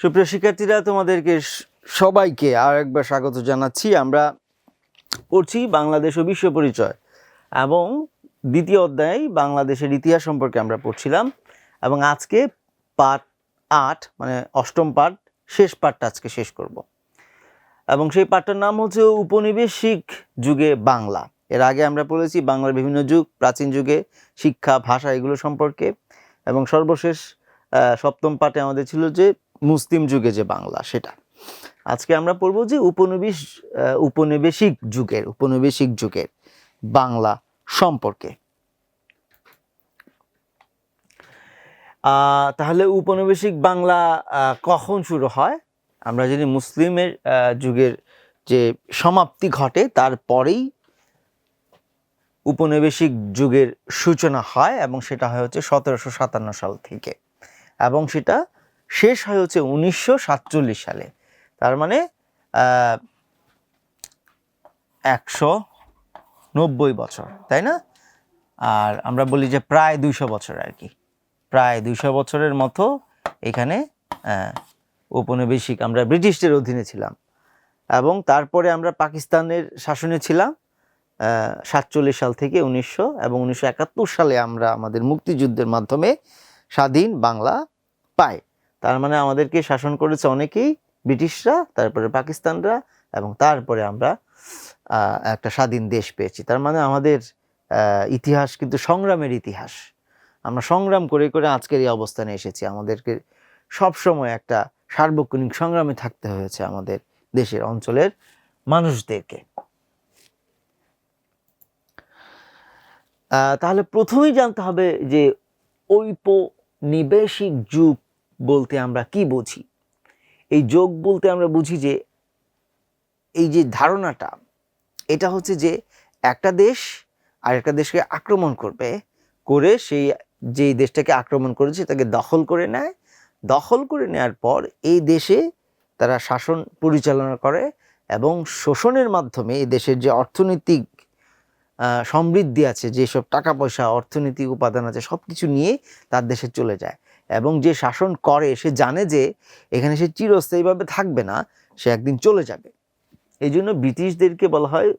সুপ্রিয় শিক্ষার্থীরা, তোমাদেরকে সবাইকে আর একবার স্বাগত জানাচ্ছি। আমরা পড়ছি বাংলাদেশ ও বিশ্ব পরিচয় এবং দ্বিতীয় অধ্যায় বাংলাদেশের ইতিহাস সম্পর্কে আমরা পড়ছিলাম এবং আজকে পাঠ আট মানে অষ্টম পাঠ শেষ পাঠটা আজকে শেষ করব। এবং সেই পাঠটার নাম হচ্ছে উপনিবেশিক যুগে বাংলা। এর আগে আমরা পড়েছি বাংলার বিভিন্ন যুগ, প্রাচীন যুগে, শিক্ষা, ভাষা এগুলো সম্পর্কে এবং সর্বশেষ সপ্তম পাঠে আমাদের ছিল যে মুসলিম যুগে যে বাংলা, সেটা। আজকে আমরা পড়ব যে উপনিবেশ উপনিবেশিক যুগের উপনিবেশিক যুগের বাংলা সম্পর্কে। তাহলে উপনিবেশিক বাংলা কখন শুরু হয়? আমরা জানি মুসলিমের যুগের যে সমাপ্তি ঘটে, তারপরেই উপনিবেশিক যুগের সূচনা হয় এবং সেটা হয় হচ্ছে সতেরোশো সাতান্ন সাল থেকে। এবং সেটা শেষ হয় হচ্ছে উনিশশো সাতচল্লিশ সালে। তার মানে একশো নব্বই বছর, তাই না? আর আমরা বলি যে প্রায় দুইশো বছর আর কি। প্রায় দুইশো বছরের মতো এখানে উপনিবেশিক আমরা ব্রিটিশদের অধীনে ছিলাম। এবং তারপরে আমরা পাকিস্তানের শাসনে ছিলাম সাতচল্লিশ সাল থেকে উনিশশো এবং উনিশশো একাত্তর সালে আমরা আমাদের মুক্তিযুদ্ধের মাধ্যমে স্বাধীন বাংলা পাই। তার মানে আমাদেরকে শাসন করেছে অনেকেই, ব্রিটিশরা, তারপরে পাকিস্তানরা এবং তারপরে আমরা একটা স্বাধীন দেশ পেয়েছি। তার মানে আমাদের ইতিহাস কিন্তু সংগ্রামের ইতিহাস। আমরা সংগ্রাম করে করে আজকের এই অবস্থানে এসেছি। আমাদেরকে সবসময় একটা সার্বক্ষণিক সংগ্রামে থাকতে হয়েছে আমাদের দেশের অঞ্চলের মানুষদেরকে। তাহলে প্রথমেই জানতে হবে যে ঔপনিবেশিক যুগ বলতে আমরা কি বুঝি? এই যোগ বলতে আমরা বুঝি যে, এই যে ধারণাটা, এটা হচ্ছে যে একটা দেশ আর একটা দেশকে আক্রমণ করবে করে সেই যেই দেশটাকে আক্রমণ করেছে তাকে দখল করে নেয়। দখল করে নেওয়ার পর এই দেশে তারা শাসন পরিচালনা করে এবং শোষণের মাধ্যমে এই দেশের যে অর্থনৈতিক সমৃদ্ধি আছে, যেসব টাকা পয়সা, অর্থনৈতিক উপাদান আছে সব কিছু নিয়ে তার দেশে চলে যায়। এবং যে শাসন করে, সে জানে যে এখানে সে চিরস্থায়ীভাবে থাকবে না, সে একদিন চলে যাবে। এই জন্য ব্রিটিশদেরকে বলা হয়,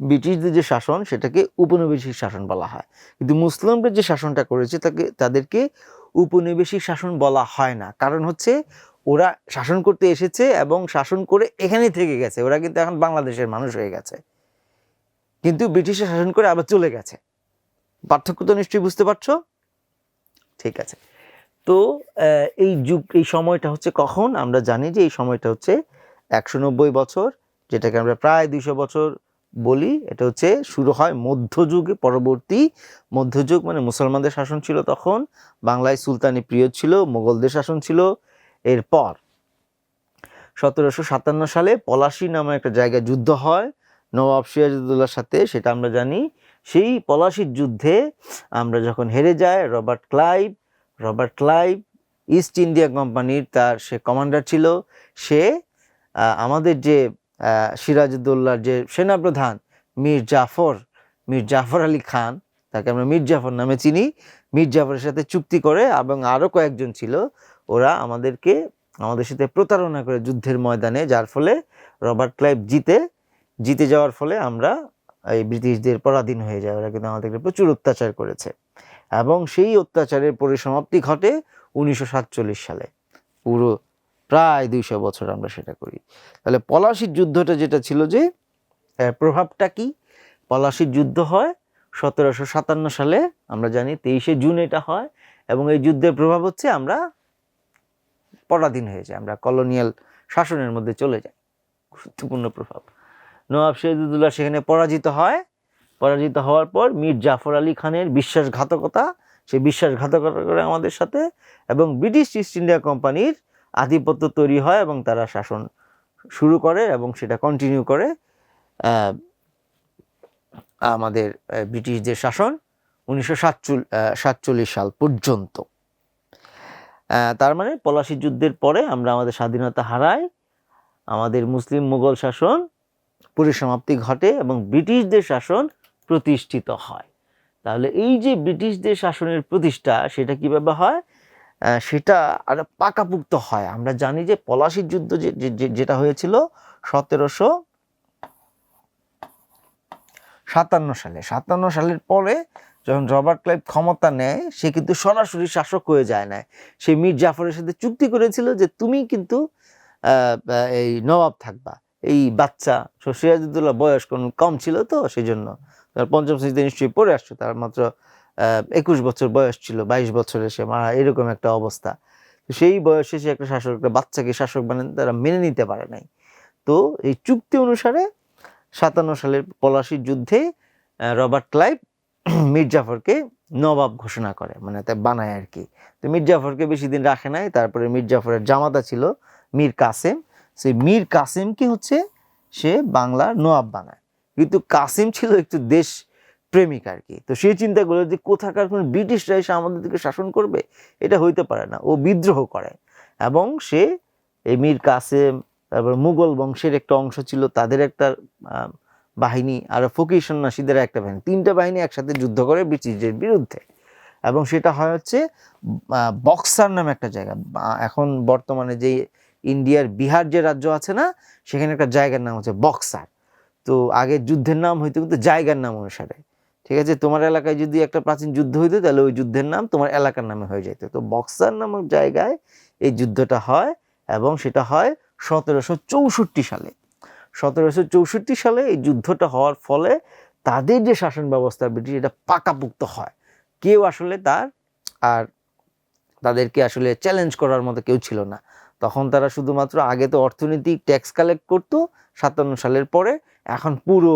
ব্রিটিশদের যে শাসন, সেটাকে উপনিবেশিক শাসন বলা হয়। কিন্তু মুসলিমরা যে শাসনটা করেছে, তাকে, তাদেরকে উপনিবেশিক শাসন বলা হয় না। কারণ হচ্ছে, ওরা শাসন করতে এসেছে এবং শাসন করে এখানেই থেকে গেছে। ওরা কিন্তু এখন বাংলাদেশের মানুষ হয়ে গেছে। কিন্তু ব্রিটিশরা শাসন করে আবার চলে গেছে। পার্থক্য তো নিশ্চয়ই বুঝতে পারছ? ঠিক আছে। তো এই যুগ, এই সময়টা হচ্ছে কখন? আমরা জানি যে এই সময়টা হচ্ছে একশো নব্বই বছর, যেটাকে আমরা প্রায় দুইশো বছর বলি। এটা হচ্ছে শুরু হয় মধ্যযুগে, পরবর্তী মধ্যযুগ। মানে মুসলমানদের শাসন ছিল তখন, বাংলায় সুলতানি প্রিয় ছিল, মোগলদের শাসন ছিল। এরপর সতেরোশো সাতান্ন সালে পলাশী নামে একটা জায়গায় যুদ্ধ হয় নবাব সিরাজউদ্দৌলার সাথে, সেটা আমরা জানি। সেই পলাশির যুদ্ধে আমরা যখন হেরে যাই, Robert Clive Robert Clive East India কোম্পানির তার সে কমান্ডার ছিল। সে আমাদের যে আহ, সিরাজউদ্দৌলার যে সেনাপ্রধান মীর জাফর মীর জাফর আলী খান তাকে আমরা মীর জাফর নামে চিনি। মীর জাফরের সাথে চুক্তি করে এবং আরও কয়েকজন ছিল ওরা আমাদেরকে আমাদের সাথে প্রতারণা করে যুদ্ধের ময়দানে যার ফলে রবার্ট ক্লাইভ জিতে। জিতে যাওয়ার ফলে আমরা এই ব্রিটিশদের পরাধীন হয়ে যায় ওরা কিন্তু আমাদেরকে প্রচুর অত্যাচার করেছে। এবং সেই অত্যাচারের পরিসমাপ্তি ঘটে উনিশশো সাতচল্লিশ সালে। পুরো প্রায় দুইশো বছর আমরা সেটা করি। তাহলে পলাশির যুদ্ধটা যেটা ছিল যে প্রভাবটা কি? পলাশির যুদ্ধ হয় সতেরোশো সাতান্ন সালে, আমরা জানি তেইশে জুন এটা হয় এবং এই যুদ্ধের প্রভাব হচ্ছে আমরা পরাধীন হয়ে যাই, আমরা কলোনিয়াল শাসনের মধ্যে চলে যাই। গুরুত্বপূর্ণ প্রভাব। নবাব সিরাজউদ্দৌলা সেখানে পরাজিত হয়। পরাজিত হওয়ার পর মীর জাফর আলী খানের বিশ্বাসঘাতকতা সে বিশ্বাসঘাতকতা করে আমাদের সাথে এবং ব্রিটিশ ইস্ট ইন্ডিয়া কোম্পানির আধিপত্য তৈরি হয় এবং তারা শাসন শুরু করে এবং সেটা কন্টিনিউ করে আমাদের ব্রিটিশদের শাসন উনিশশো সাতচল্লিশ সাল পর্যন্ত। তার মানে পলাশি যুদ্ধের পরে আমরা আমাদের স্বাধীনতা হারাই, আমাদের মুসলিম মুঘল শাসন পরিসমাপ্তি ঘটে এবং ব্রিটিশদের শাসন প্রতিষ্ঠিত হয়। তাহলে এই যে ব্রিটিশদের শাসনের প্রতিষ্ঠা, সেটা কীভাবে হয়? সেটা আর পাকাপুক্ত হয়। আমরা জানি যে পলাশির যুদ্ধ যেটা হয়েছিল সতেরোশো সাতান্ন সালে। সাতান্ন সালের পরে যখন রবার্ট ক্লাইভ ক্ষমতা নেয়, সে কিন্তু সরাসরি শাসক হয়ে যায় না সে মীর জাফরের সাথে চুক্তি করেছিল যে তুমি কিন্তু এই নবাব থাকবা। এই বাচ্চা সো সিরাজউদ্দৌলা বয়স কোন কম ছিল তো সেই জন্য তার পঞ্চম শ্রেণীতে নিশ্চয়ই পড়ে আসছো, তার মাত্র একুশ বছর বয়স ছিল, বাইশ বছরে সে মারা, এরকম একটা অবস্থা। সেই বয়সে সে একটা শাসক, একটা বাচ্চাকে শাসক বানান তারা মেনে নিতে পারে নাই। তো এই চুক্তি অনুসারে সাতান্ন সালের পলাশির যুদ্ধে রবার্ট ক্লাইভ মির্জাফরকে নবাব ঘোষণা করে মানে তা বানায় আর কি। তো মির্জাফরকে বেশি দিন রাখে নাই, তারপরে মির্জাফরের জামাতা ছিল মীর কাসেম। সেই মীর কাসেমকে হচ্ছে সে বাংলার নবাব বানায়। কিন্তু কাসেম ছিল একটু দেশ প্রেমিক আর কি। তো সে চিন্তা করল যে কোথাকার কোনো ব্রিটিশরা এসে আমাদের দিকে শাসন করবে? এটা হইতে পারে না। ও বিদ্রোহ করে এবং সে এই মীর কাসেম, তারপর মুঘল বংশের একটা অংশ ছিল, তাদের একটা বাহিনী আর ফকির সন্ন্যাসীদের একটা বাহিনী। তিনটা বাহিনী একসাথে যুদ্ধ করে ব্রিটিশদের বিরুদ্ধে। এবং সেটা হয় হচ্ছে বক্সার নামে একটা জায়গা। এখন বর্তমানে যে ইন্ডিয়ার বিহার যে রাজ্য আছে না, সেখানে একটা জায়গার নাম হচ্ছে বক্সার। তো আগে যুদ্ধের নাম হইতো কিন্তু জায়গার নাম অনুসারে। ঠিক আছে? তোমার এলাকায় যদি একটা প্রাচীন যুদ্ধ হইতো, তাহলে ওই যুদ্ধের নাম তোমার এলাকার নামে হয়ে যেত তো বক্সার নামক জায়গায় এই যুদ্ধটা হয় এবং সেটা হয় সতেরোশো চৌষট্টি সালে। সতেরোশো চৌষট্টি সালে এই যুদ্ধটা হওয়ার ফলে তাদের যে শাসন ব্যবস্থা ব্রিটিশ, এটা পাকাপুক্ত হয়। কেউ আসলে তার আর তাদেরকে আসলে চ্যালেঞ্জ করার মতো কেউ ছিল না। তখন তারা শুধুমাত্র আগে তো অর্থনৈতিক ট্যাক্স কালেক্ট করতো, সাতান্ন সালের পরে এখন পুরো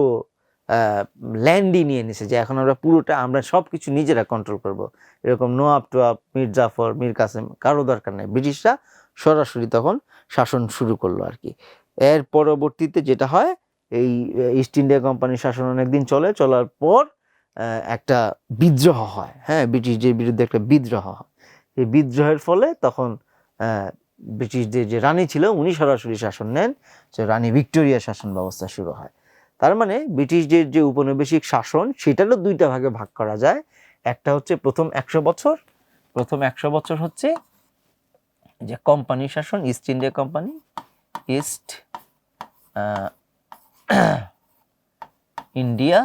ল্যান্ডই নিয়ে নিছে যে এখন আমরা পুরোটা আমরা সব কিছু নিজেরা কন্ট্রোল করব। এরকম নোয়াব টোয়াব মীর জাফর মীর কাসেম কারও দরকার নেই। ব্রিটিশরা সরাসরি তখন শাসন শুরু করল আর কি। এর পরবর্তীতে যেটা হয়, এই ইস্ট ইন্ডিয়া কোম্পানির শাসন অনেকদিন চলে, চলার পর একটা বিদ্রোহ হয়। হ্যাঁ ব্রিটিশদের বিরুদ্ধে একটা বিদ্রোহ হয়। এই বিদ্রোহের ফলে তখন ব্রিটিশদের যে রানী ছিল, উনি সরাসরি শাসন নেন। রানী ভিক্টোরিয়া শাসন ব্যবস্থা শুরু হয়। তার মানে ব্রিটিশদের যে উপনিবেশিক শাসন, সেটারও দুইটা ভাগে ভাগ করা যায়। একটা হচ্ছে প্রথম একশো বছর, প্রথম একশো বছর হচ্ছে যে কোম্পানি শাসন, East India company, East India,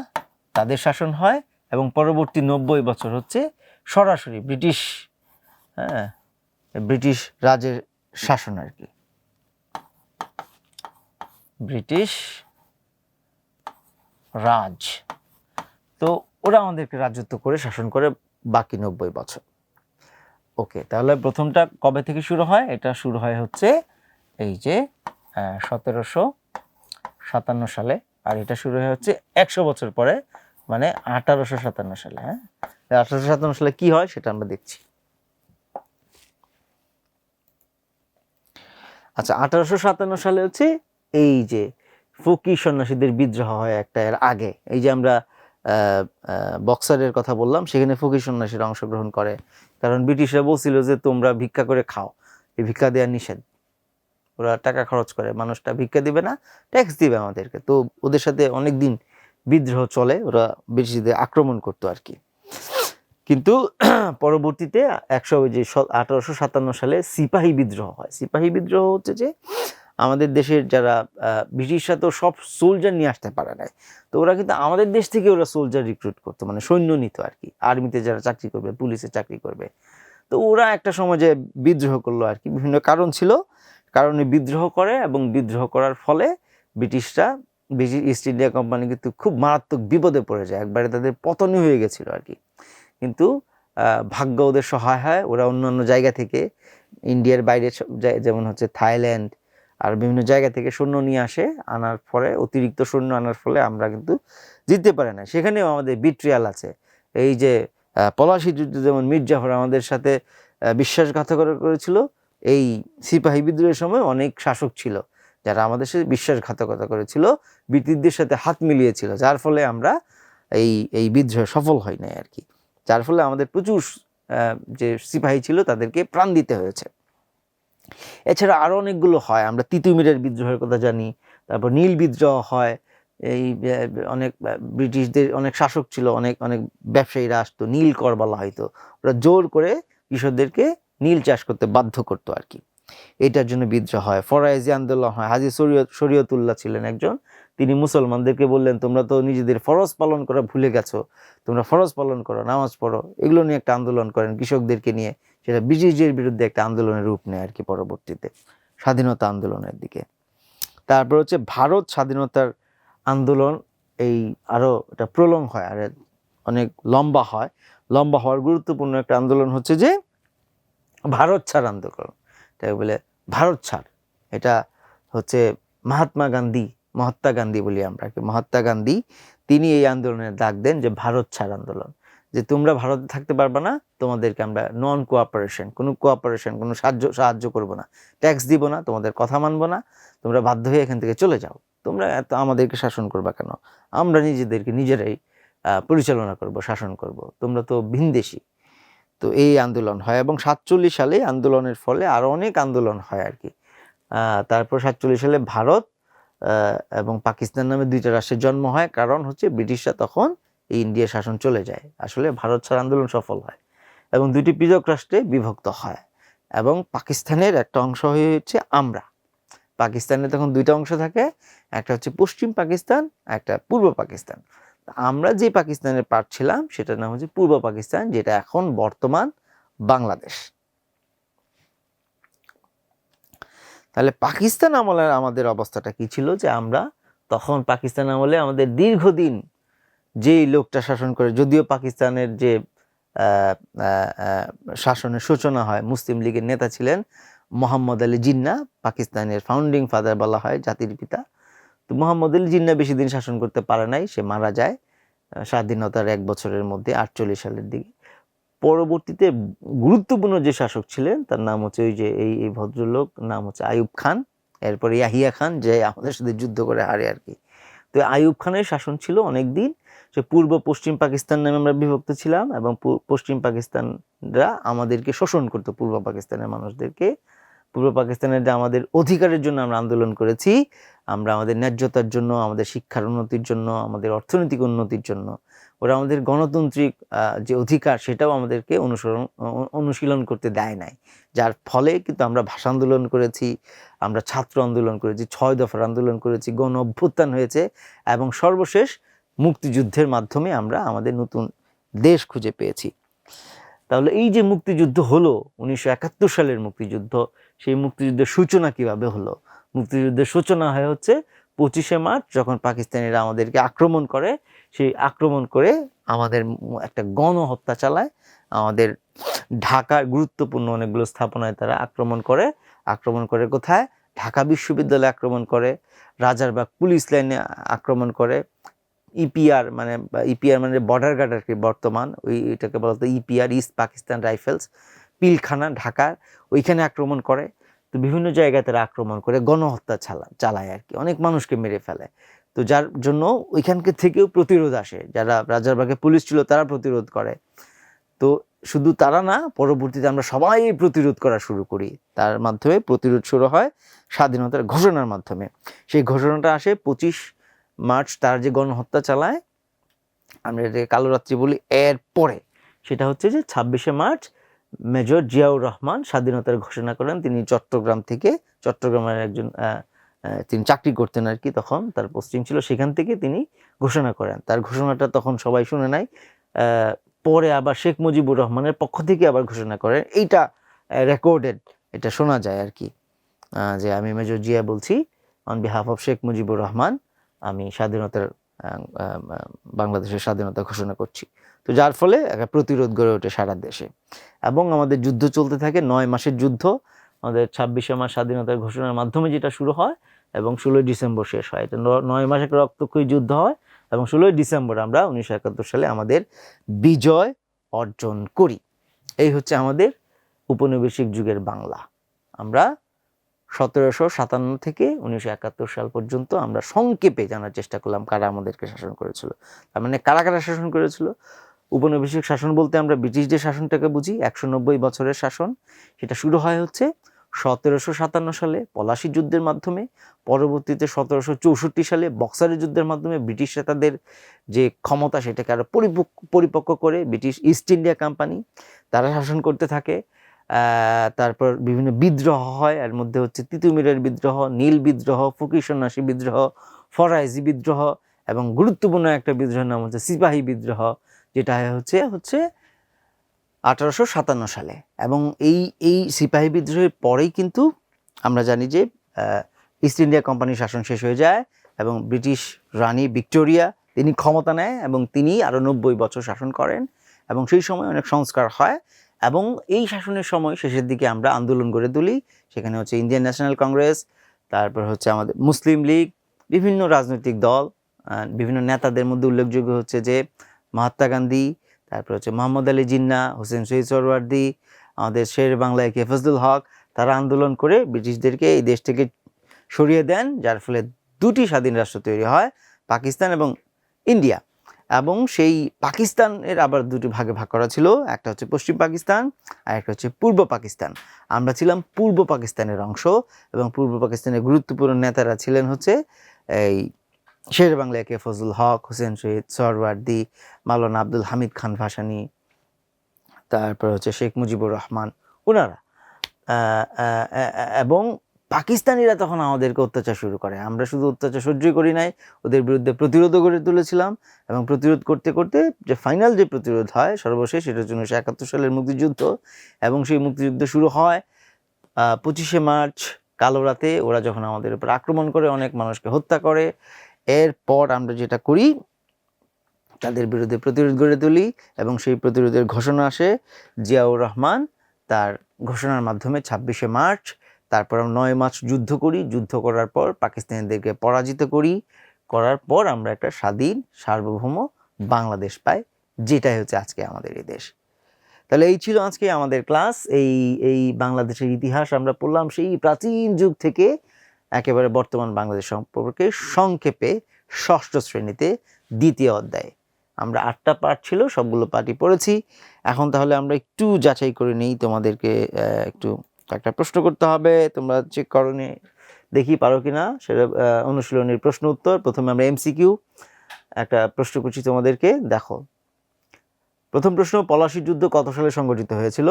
তাদের শাসন হয়, এবং পরবর্তী নব্বই বছর হচ্ছে সরাসরি ব্রিটিশ হ্যাঁ ব্রিটিশ রাজের শাসন আর কি। ব্রিটিশ রাজ। তো ওরা আমাদেরকে রাজত্ব করে শাসন করে বাকি নব্বই বছর। ওকে, তাহলে প্রথমটা কবে থেকে শুরু হয়? এটা শুরু হয় হচ্ছে এই যে সতেরোশো সাতান্ন সালে। আর এটা শুরু হয় হচ্ছে একশো বছর পরে মানে আঠারোশো সাতান্ন সালে হ্যাঁ? আঠারোশো সাতান্ন সালে কি হয় সেটা আমরা দেখছি। আচ্ছা আঠারোশো সাতান্ন সালে হচ্ছে এই যে ফকির সন্ন্যাসীদের বিদ্রোহ হয় একটা এর আগে। এই যে আমরা বক্সারের কথা বললাম, সেখানে ফকির সন্ন্যাসীরা অংশগ্রহণ করে। কারণ ব্রিটিশরা বলছিল যে, তোমরা ভিক্ষা করে খাও। এই ভিক্ষা দেওয়া নিষেধ। ওরা টাকা খরচ করে। মানুষটা ভিক্ষা দিবে না ট্যাক্স দিবে আমাদেরকে। তো ওদের সাথে অনেক দিন বিদ্রোহ চলে। ওরা ব্রিটিশদের আক্রমণ করতো আর কি। কিন্তু পরবর্তীতে একশো যে আঠারোশো সাতান্ন সালে সিপাহী বিদ্রোহ হয়। সিপাহী বিদ্রোহ হচ্ছে যে আমাদের দেশের যারা ব্রিটিশরা তো সব সোলজার নিয়ে আসতে পারে নাই। তো ওরা কিন্তু আমাদের দেশ থেকে ওরা সোলজার রিক্রুট করতো মানে সৈন্য নিত আর কি। আর্মিতে যারা চাকরি করবে পুলিশে চাকরি করবে। তো ওরা একটা সময় যে বিদ্রোহ করল আর কি, বিভিন্ন কারণ ছিল। কারণে বিদ্রোহ করে এবং বিদ্রোহ করার ফলে ব্রিটিশরা ব্রিটিশ ইস্ট ইন্ডিয়া কোম্পানি কিন্তু খুব মারাত্মক বিপদে পড়ে যায়। একবারে তাদের পতনই হয়ে গেছিল আর কি। কিন্তু ভাগ্য ওদের সহায় হয়। ওরা অন্যান্য জায়গা থেকে ইন্ডিয়ার বাইরে যেমন হচ্ছে থাইল্যান্ড আর বিভিন্ন জায়গা থেকে সৈন্য নিয়ে আসে, আনার পরে অতিরিক্ত সৈন্য আনার ফলে আমরা কিন্তু জিততে পারি না। সেখানেও আমাদের বিট্রিয়াল আছে। এই যে পলাশি যুদ্ধে যেমন মির্জাফর আমাদের সাথে বিশ্বাসঘাতকতা করেছিল, এই সিপাহী বিদ্রোহের সময় অনেক শাসক ছিল যারা আমাদের সাথে বিশ্বাসঘাতকতা করেছিল, ব্রিটিশদের সাথে হাত মিলিয়েছিল, যার ফলে আমরা এই এই বিদ্রোহে সফল হয় নাই আর কি। যার ফলে আমাদের প্রচুর যে সিপাহী ছিল তাদেরকে প্রাণ দিতে হয়েছে। এছাড়া আরও অনেকগুলো হয়। আমরা তিতুমিরের বিদ্রোহের কথা জানি, তারপর নীল বিদ্রোহ হয়, এই অনেক ব্রিটিশদের অনেক শাসক ছিল, অনেক অনেক ব্যবসায়ীরা আসতো, নীল কর বলা হয়তো ওরা জোর করে কৃষকদেরকে নীল চাষ করতে বাধ্য করতো আর কি। এটার জন্য বিদ্রোহ হয়। ফরাইজি আন্দোলন হয়। হাজি শরীয়ত, শরীয়তুল্লাহ ছিলেন একজন। তিনি মুসলমানদেরকে বললেন, তোমরা তো নিজেদের ফরজ পালন করা ভুলে গেছো। তোমরা ফরজ পালন করো, নামাজ পড়ো। এগুলো নিয়ে একটা আন্দোলন করেন কৃষকদেরকে নিয়ে। সেটা ব্রিটিশদের বিরুদ্ধে একটা আন্দোলনের রূপ নেয় আর কি পরবর্তীতে, স্বাধীনতা আন্দোলনের দিকে। তারপর হচ্ছে ভারত স্বাধীনতার আন্দোলন, এই আরও এটা প্রলং হয়, আর অনেক লম্বা হয়। লম্বা হওয়ার গুরুত্বপূর্ণ একটা আন্দোলন হচ্ছে যে, ভারত ছাড় আন্দোলন। তাই বলে ভারত ছাড়। এটা হচ্ছে মহাত্মা গান্ধী মহাত্মা গান্ধী বলি আমরা মহাত্মা গান্ধী, তিনি এই আন্দোলনের ডাক দেন যে ভারত ছাড় আন্দোলন। যে তোমরা ভারতে থাকতে পারবে না, তোমাদেরকে আমরা নন কোঅপারেশন কোনো কোঅপারেশন কোনো সাহায্য সাহায্য করব না। ট্যাক্স দিব না, তোমাদের কথা মানবো না, তোমরা বাধ্য হয়ে এখান থেকে চলে যাও। তোমরা এত আমাদেরকে শাসন করবা কেন? আমরা নিজেদেরকে নিজেরাই পরিচালনা করব, শাসন করব। তোমরা তো ভিনদেশি। তো এই আন্দোলন হয় এবং সাতচল্লিশ সালে আন্দোলনের ফলে আরও অনেক আন্দোলন হয় আর কি। তারপর সাতচল্লিশ সালে ভারত এবং পাকিস্তান নামে দুইটা রাষ্ট্রের জন্ম হয়। কারণ হচ্ছে ব্রিটিশরা তখন এই ইন্ডিয়া শাসন চলে যায়। আসলে ভারত ছাড় আন্দোলন সফল হয় এবং দুটি পৃথক রাষ্ট্রে বিভক্ত হয় এবং পাকিস্তানের একটা অংশ হয়ে হচ্ছে আমরা। পাকিস্তানে তখন দুইটা অংশ থাকে, একটা হচ্ছে পশ্চিম পাকিস্তান, একটা পূর্ব পাকিস্তান। আমরা যে পাকিস্তানের পার্ট ছিলাম, সেটার নাম হচ্ছে পূর্ব পাকিস্তান, যেটা এখন বর্তমান বাংলাদেশ। তাহলে পাকিস্তান আমলের আমাদের অবস্থাটা কি ছিল? যে আমরা তখন পাকিস্তান আমলে আমাদের দীর্ঘদিন যেই লোকটা শাসন করে, যদিও পাকিস্তানের যে শাসনের সূচনা হয়, মুসলিম লীগের নেতা ছিলেন মোহাম্মদ আলী জিন্না, পাকিস্তানের ফাউন্ডিং ফাদার বলা হয় জাতির পিতা। তো মোহাম্মদ আলী জিন্না বেশি দিন শাসন করতে পারে নাই, সে মারা যায় স্বাধীনতার এক বছরের মধ্যে আটচল্লিশ সালের দিকে। পরবর্তীতে গুরুত্বপূর্ণ যে শাসক ছিলেন, তার নাম হচ্ছে ওই যে এই এই ভদ্রলোক, নাম হচ্ছে আয়ুব খান। এরপরে ইয়াহিয়া খান, যে আমাদের সাথে যুদ্ধ করে হারে আর কি। তো আইয়ুব খানের শাসন ছিল অনেক দিন সে পূর্ব পশ্চিম পাকিস্তান নামে আমরা বিভক্ত ছিলাম এবং পশ্চিম পাকিস্তানরা আমাদেরকে শোষণ করতো পূর্ব পাকিস্তানের মানুষদেরকে। পূর্ব পাকিস্তানের আমাদের অধিকারের জন্য আমরা আন্দোলন করেছি আমরা আমাদের ন্যায্যতার জন্য, আমাদের শিক্ষার উন্নতির জন্য, আমাদের অর্থনৈতিক উন্নতির জন্য, ওরা আমাদের গণতান্ত্রিক যে অধিকার সেটাও আমাদেরকে অনুসরণ অনুশীলন করতে দেয় নাই। যার ফলে কিন্তু আমরা ভাষা আন্দোলন করেছি, আমরা ছাত্র আন্দোলন করেছি, ছয় দফার আন্দোলন করেছি, গণ অভ্যুত্থান হয়েছে এবং সর্বশেষ মুক্তিযুদ্ধের মাধ্যমে আমরা আমাদের নতুন দেশ খুঁজে পেয়েছি। তাহলে এই যে মুক্তিযুদ্ধ হলো, উনিশশো একাত্তর সালের মুক্তিযুদ্ধ, সেই মুক্তিযুদ্ধের সূচনা কীভাবে হলো? মুক্তিযুদ্ধের সূচনা হয় হচ্ছে পঁচিশে মার্চ, যখন পাকিস্তানিরা আমাদেরকে আক্রমণ করে। সেই আক্রমণ করে আমাদের একটা গণহত্যা চালায়। আমাদের ঢাকার গুরুত্বপূর্ণ অনেকগুলো স্থাপনায় তারা আক্রমণ করে। আক্রমণ করে কোথায়? ঢাকা বিশ্ববিদ্যালয়ে আক্রমণ করে। রাজারবাগ পুলিশ লাইনে আক্রমণ করে। ইপিআর মানে ইপিআর মানে বর্ডার গার্ড আর কি বর্তমান, ওই এটাকে বলা হতো EPR East Pakistan rifles Pilkhana, ঢাকার, ওইখানে আক্রমণ করে। তো বিভিন্ন জায়গায় তারা আক্রমণ করে, গণহত্যা চালা চালায় আর কি অনেক মানুষকে মেরে ফেলে। তো যার জন্য ওইখানকে থেকেও প্রতিরোধ আসে। যারা রাজারবাগে পুলিশ ছিল তারা প্রতিরোধ করে। তো শুধু তারা না, পরবর্তীতে আমরা সবাই প্রতিরোধ করা শুরু করি। তার মাধ্যমে প্রতিরোধ শুরু হয় স্বাধীনতার ঘোষণার মাধ্যমে। সেই ঘোষণাটা আসে পঁচিশ মার্চ, তার যে গণহত্যা চালায়, আমরা এটাকে কালোরাত্রি বলি, এর পরে। সেটা হচ্ছে যে ছাব্বিশে মার্চ মেজর জিয়াউর রহমান স্বাধীনতার ঘোষণা করেন। তিনি চট্টগ্রাম থেকে, চট্টগ্রামের একজন তিনি চাকরি করতেন আর কি তখন, তার পোস্টিং ছিল, সেখান থেকে তিনি ঘোষণা করেন। তার ঘোষণাটা তখন সবাই শুনে নাই। পরে আবার শেখ মুজিবুর রহমানের পক্ষ থেকে আবার ঘোষণা করেন। এইটা রেকর্ডেড এটা শোনা যায় আর কি। যে আমি মেজর জিয়া বলছি on behalf of Sheikh Mujibur Rahman, আমি স্বাধীনতার বাংলাদেশের স্বাধীনতা ঘোষণা করছি। তো যার ফলে একটা প্রতিরোধ গড়ে ওঠে সারা দেশে। এবং আমাদের যুদ্ধ চলতে থাকে নয় মাসের যুদ্ধ। আমাদের ছাব্বিশে মাস স্বাধীনতার ঘোষণার মাধ্যমে যেটা শুরু হয় এবং ষোলোই ডিসেম্বর শেষ হয়। এটা নয় মাসে রক্তক্ষয়ী যুদ্ধ হয় এবং ষোলোই ডিসেম্বর আমরা উনিশশো একাত্তর সালে আমাদের বিজয় অর্জন করি। এই হচ্ছে আমাদের উপনিবেশিক যুগের বাংলা। আমরা সতেরোশো সাতান্ন থেকে উনিশশো একাত্তর সাল পর্যন্ত আমরা সংক্ষেপে জানার চেষ্টা করলাম কারা আমাদেরকে শাসন করেছিল। তার মানে কারা কারা শাসন করেছিল? উপনিবেশিক শাসন বলতে আমরা ব্রিটিশদের শাসনটাকে বুঝি, একশো নব্বই বছরের শাসন। সেটা শুরু হয় হচ্ছে সতেরোশো সাতান্ন সালে পলাশি যুদ্ধের মাধ্যমে। পরবর্তীতে সতেরোশো চৌষট্টি সালে বক্সারের যুদ্ধের মাধ্যমে ব্রিটিশরা তাদের যে ক্ষমতা সেটাকে আরও পরিপক্ক পরিপক্ক করে ব্রিটিশ ইস্ট ইন্ডিয়া কোম্পানি। তারা শাসন করতে থাকে। তারপর বিভিন্ন বিদ্রোহ হয়। এর মধ্যে হচ্ছে তিতুমিরের বিদ্রোহ, নীল বিদ্রোহ ফকির সন্ন্যাসী বিদ্রোহ, ফরাইজি বিদ্রোহ এবং গুরুত্বপূর্ণ একটা বিদ্রোহের নাম হচ্ছে সিপাহী বিদ্রোহ। যেটা হচ্ছে হচ্ছে আঠারোশো সাতান্ন সালে। এবং এই এই সিপাহী বিদ্রোহের পরেই কিন্তু আমরা জানি যে ইস্ট ইন্ডিয়া কোম্পানির শাসন শেষ হয়ে যায় এবং ব্রিটিশ রানী ভিক্টোরিয়া তিনি ক্ষমতা নেয় এবং তিনি আরও নব্বই বছর শাসন করেন এবং সেই সময় অনেক সংস্কার হয় এবং এই শাসনের সময় শেষের দিকে আমরা আন্দোলন গড়ে তুলি। সেখানে হচ্ছে ইন্ডিয়ান ন্যাশনাল কংগ্রেস তারপর হচ্ছে আমাদের মুসলিম লীগ বিভিন্ন রাজনৈতিক দল বিভিন্ন নেতাদের মধ্যে উল্লেখযোগ্য হচ্ছে যে মহাত্মা গান্ধী, তারপর হচ্ছে মোহাম্মদ আলী জিন্না, হোসেন শহীদ সরওয়ার্দি, আমাদের শের বাংলায় কে ফজলুল হক, তারা আন্দোলন করে ব্রিটিশদেরকে এই দেশ থেকে সরিয়ে দেন, যার ফলে দুটি স্বাধীন রাষ্ট্র তৈরি হয়, পাকিস্তান এবং ইন্ডিয়া। এবং সেই পাকিস্তানের আবার দুটি ভাগে ভাগ করা ছিল, একটা হচ্ছে পশ্চিম পাকিস্তান আর একটা হচ্ছে পূর্ব পাকিস্তান। আমরা ছিলাম পূর্ব পাকিস্তানের অংশ এবং পূর্ব পাকিস্তানের গুরুত্বপূর্ণ নেতারা ছিলেন হচ্ছে এই শের বাংলা কে ফজল হক, হোসেন শহীদ, সরওয়ার্দি, মাওলানা আব্দুল হামিদ খান ভাসানি, তারপর হচ্ছে শেখ মুজিবুর রহমান ওনারা এবং পাকিস্তানিরা তখন আমাদেরকে অত্যাচার শুরু করে। আমরা শুধু অত্যাচার সহ্যই করি নাই, ওদের বিরুদ্ধে প্রতিরোধও গড়ে তুলেছিলাম এবং প্রতিরোধ করতে করতে যে ফাইনাল যে প্রতিরোধ হয় সর্বশেষ সেটা হচ্ছে উনিশশো একাত্তর সালের মুক্তিযুদ্ধ এবং সেই মুক্তিযুদ্ধ শুরু হয় পঁচিশে মার্চ কালো রাতে ওরা যখন আমাদের উপর আক্রমণ করে, অনেক মানুষকে হত্যা করে এরপর আমরা যেটা করি, তাদের বিরুদ্ধে প্রতিরোধ গড়ে তুলি এবং সেই প্রতিরোধের ঘোষণা আসে। জিয়াউর রহমান তার ঘোষণার মাধ্যমে ছাব্বিশে মার্চ, তারপর আমরা নয় মাস যুদ্ধ করি। যুদ্ধ করার পর পাকিস্তানিদেরকে পরাজিত করি। করার পর আমরা একটা স্বাধীন, সার্বভৌম বাংলাদেশ পাই, যেটাই হচ্ছে আজকে আমাদের এই দেশ। তাহলে এই ছিল আজকে আমাদের ক্লাস। এই এই বাংলাদেশের ইতিহাস আমরা পড়লাম সেই প্রাচীন যুগ থেকে। একেবারে বর্তমান বাংলাদেশ সম্পর্কে সংক্ষেপে ষষ্ঠ শ্রেণীতে দ্বিতীয় অধ্যায়। আমরা আটটা পাঠ ছিল, সবগুলো পাঠই পড়েছি। এখন তাহলে আমরা একটু যাচাই করে নিই, তোমাদেরকে একটু একটা প্রশ্ন করতে হবে। তোমরা চেক করনি দেখি পারো কি না সেটা অনুশীলনের প্রশ্ন উত্তর। প্রথমে আমরা এমসিকিউ একটা প্রশ্ন করছি তোমাদেরকে, দেখো। প্রথম প্রশ্ন, পলাশির যুদ্ধ কত সালে সংগঠিত হয়েছিল?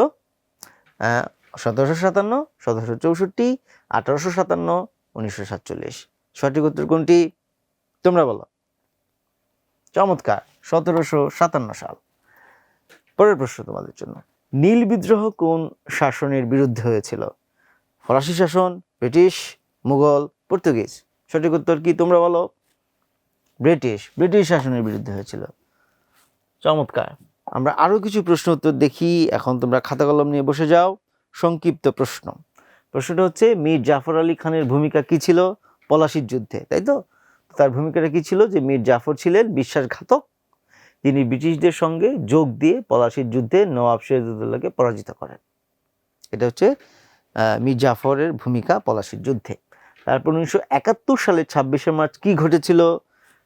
সতেরোশো সাতান্ন, সতেরোশো চৌষট্টি, আঠারোশো সাতান্ন উনিশশো সাতচল্লিশ। সঠিক উত্তর কোনটি? তোমরা বলো। চমৎকার, সতেরোশো সাতান্ন সাল। পরের প্রশ্ন তোমাদের জন্য। নীল বিদ্রোহ কোন শাসনের বিরুদ্ধে হয়েছিল? ফরাসি শাসন, ব্রিটিশ, মুঘল, পর্তুগিজ। সঠিক উত্তর কি তোমরা বলো? ব্রিটিশ ব্রিটিশ শাসনের বিরুদ্ধে হয়েছিল। চমৎকার। আমরা আরও কিছু প্রশ্ন উত্তর দেখি। এখন তোমরা খাতা কলম নিয়ে বসে যাও। সংক্ষিপ্ত প্রশ্ন। প্রশ্নটা হচ্ছে, মীর জাফর আলী খানের ভূমিকা কি ছিল পলাশির যুদ্ধে, তাই তো? তার ভূমিকাটা কি ছিল যে মীর জাফর ছিলেন বিশ্বাসঘাতক, তিনি ব্রিটিশদের সঙ্গে যোগ দিয়ে পলাশির যুদ্ধে নওয়াব সিরাজউদ্দৌলাকে পরাজিত করেন। এটা হচ্ছে মীর জাফরের ভূমিকা পলাশির যুদ্ধে। তারপর উনিশশো একাত্তর সালের ছাব্বিশে মার্চ কি ঘটেছিল?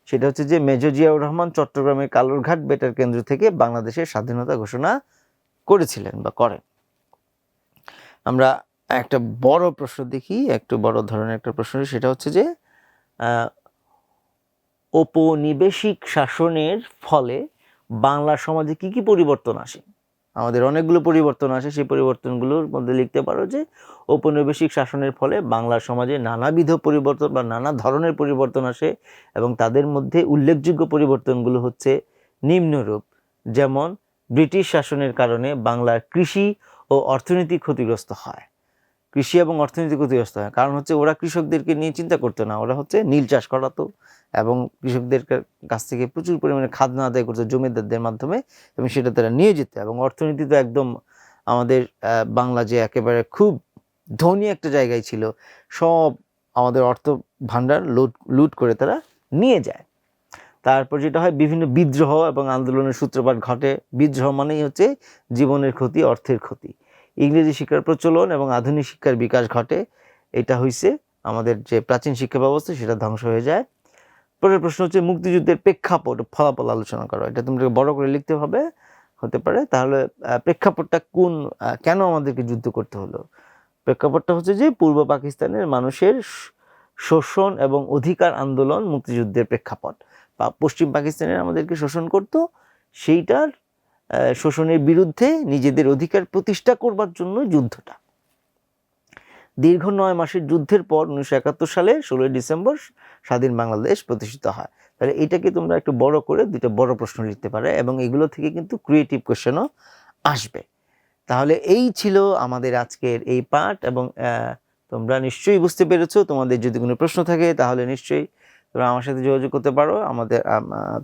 সেটা হচ্ছে যে মেজর জিয়াউর রহমান চট্টগ্রামের কালুরঘাট বেটার কেন্দ্র থেকে বাংলাদেশের স্বাধীনতা ঘোষণা করেছিলেন বা করেন। আমরা একটা বড় প্রশ্ন দেখি, একটু বড় ধরনের একটা প্রশ্ন সেটা হচ্ছে যে ঔপনিবেশিক শাসনের ফলে বাংলা সমাজে কি কি পরিবর্তন আসে? আমাদের অনেকগুলো পরিবর্তন আসে, সেই পরিবর্তনগুলোর মধ্যে লিখতে পারো যে, ঔপনিবেশিক শাসনের ফলে বাংলা সমাজে নানাবিধ পরিবর্তন বা নানা ধরনের পরিবর্তন আসে এবং তাদের মধ্যে উল্লেখযোগ্য পরিবর্তনগুলো হচ্ছে নিম্নরূপ। যেমন, ব্রিটিশ শাসনের কারণে বাংলার কৃষি ও অর্থনীতি ক্ষতিগ্রস্ত হয়। কৃষি এবং অর্থনীতি ক্ষতিগ্রস্ত হয় কারণ হচ্ছে ওরা কৃষকদেরকে নিয়ে চিন্তা করতো না। ওরা হচ্ছে নীল চাষ করাতো এবং কৃষকদের কাছ থেকে প্রচুর পরিমাণে খাজনা আদায় করতো জমিদারদের মাধ্যমে এবং সেটা তারা নিয়ে যেত। এবং অর্থনীতি তো একদম আমাদের বাংলা যে একেবারে খুব ধনী একটা জায়গায় ছিল, সব আমাদের অর্থ ভাণ্ডার লুট লুট করে তারা নিয়ে যায়। তারপর যেটা হয়, বিভিন্ন বিদ্রোহ এবং আন্দোলনের সূত্রপাত ঘটে। বিদ্রোহ মানেই হচ্ছে জীবনের ক্ষতি, অর্থের ক্ষতি। ইংরেজি শিক্ষার প্রচলন এবং আধুনিক শিক্ষার বিকাশ ঘটে। এটা হইছে আমাদের যে প্রাচীন শিক্ষা ব্যবস্থা, সেটা ধ্বংস হয়ে যায়। পরের প্রশ্ন হচ্ছে, মুক্তিযুদ্ধের প্রেক্ষাপট, ফলাফল আলোচনা করো। এটা তোমাকে বড় করে লিখতে হবে, হতে পারে। তাহলে প্রেক্ষাপটটা কোন কেন আমাদেরকে যুদ্ধ করতে হলো? প্রেক্ষাপটটা হচ্ছে যে, পূর্ব পাকিস্তানের মানুষের শোষণ এবং অধিকার আন্দোলন মুক্তিযুদ্ধের প্রেক্ষাপট। বা পশ্চিম পাকিস্তানের আমাদেরকে শোষণ করত, সেইটার শোষণের বিরুদ্ধে নিজেদের অধিকার প্রতিষ্ঠা করবার জন্য যুদ্ধটা। দীর্ঘ নয় মাসের যুদ্ধের পর উনিশশো একাত্তর সালে ষোলোই ডিসেম্বর স্বাধীন বাংলাদেশ প্রতিষ্ঠিত হয়। তাহলে এটাকে তোমরা একটু বড় করে দুটো বড় প্রশ্ন লিখতে পারে এবং এগুলো থেকে কিন্তু ক্রিয়েটিভ কোশ্চেনও আসবে। তাহলে এই ছিল আমাদের আজকের এই পাঠ এবং তোমরা নিশ্চয়ই বুঝতে পেরেছ, তোমাদের যদি কোনো প্রশ্ন থাকে তাহলে নিশ্চয়ই তোমরা আমার সাথে যোগাযোগ করতে পারো, আমাদের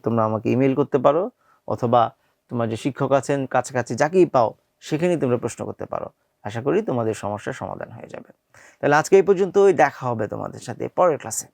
তোমরা আমাকে ইমেল করতে পারো অথবা তোমার যে শিক্ষক আছেন, কাছাকাছি যাকেই পাও, সেখানেই তোমরা প্রশ্ন করতে পারো। আশা করি তোমাদের সমস্যার সমাধান হয়ে যাবে। তাহলে আজকে এই পর্যন্তই, দেখা হবে তোমাদের সাথে পরের ক্লাসে